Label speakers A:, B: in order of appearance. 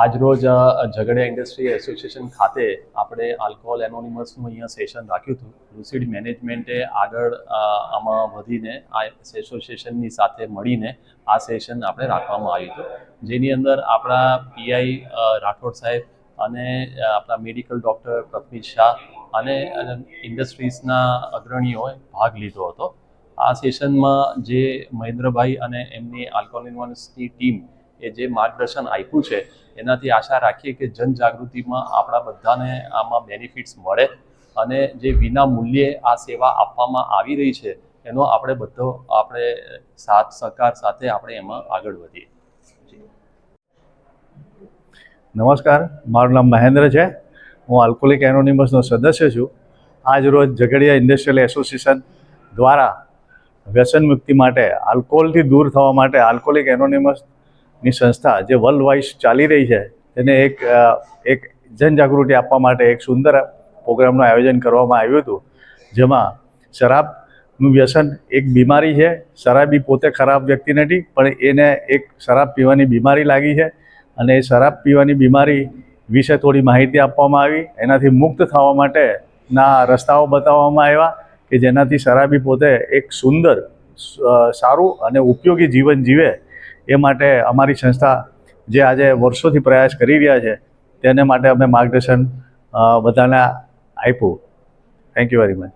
A: આજરોજ Jhagadia industry association ખાતે આપણે આલ્કોહોલ એનોનિમસનું અહીંયા સેશન રાખ્યું હતું. લુસિડ મેનેજમેન્ટે આગળ આમાં વધીને, આ એસોસિએશનની સાથે મળીને આ સેશન આપણે રાખવામાં આવ્યું હતું. જેની અંદર આપણા પીઆઈ રાઠોડ સાહેબ અને આપણા મેડિકલ ડૉક્ટર પ્રથમિત શાહ અને ઇન્ડસ્ટ્રીઝના અગ્રણીઓએ ભાગ લીધો હતો. આ સેશનમાં જે મહેન્દ્રભાઈ અને એમની આલ્કોહોલ એનોનિમસની ટીમ એ જે માર્ગદર્શન આપ્યું છે, એનાથી આશા રાખીએ કે જનજાગૃતિમાં આપણા બધાને આમાં બેનિફિટ્સ મળે અને જે વિના મૂલ્યે આ સેવા આપવામાં આવી રહી છે, એનો આપણે બધો આપણે સાથ સહકાર સાથે આપણે એમાં આગળ વધીએ.
B: નમસ્કાર, મારું નામ મહેન્દ્ર છે. હું આલ્કોહોલિક એનોનિમસનો સદસ્ય છું. આજ રોજ ઝઘડિયા ઇન્ડસ્ટ્રીયલ એસોસિએશન દ્વારા વ્યસન મુક્તિ માટે આલ્કોહોલથી દૂર થવા માટે આલ્કોહોલિક એનોનિમસની સંસ્થા જે વર્લ્ડ વાઇઝ ચાલી રહી છે, તેને એક એક જનજાગૃતિ આપવા માટે એક સુંદર પ્રોગ્રામનું આયોજન કરવામાં આવ્યું હતું. જેમાં શરાબનું વ્યસન એક બીમારી છે, શરાબી પોતે ખરાબ વ્યક્તિ નથી, પણ એને એક શરાબ પીવાની બીમારી લાગી છે અને એ શરાબ પીવાની બીમારી વિશે થોડી માહિતી આપવામાં આવી. એનાથી મુક્ત થવા માટેના રસ્તાઓ બતાવવામાં આવ્યા કે જેનાથી શરાબી પોતે એક સુંદર સારું અને ઉપયોગી જીવન જીવે. એ માટે અમારી સંસ્થા જે આજે વર્ષોથી પ્રયાસ કરી રહ્યા છે, તેને માટે અમે માર્ગદર્શન બધાને આપ્યું. Thank you very much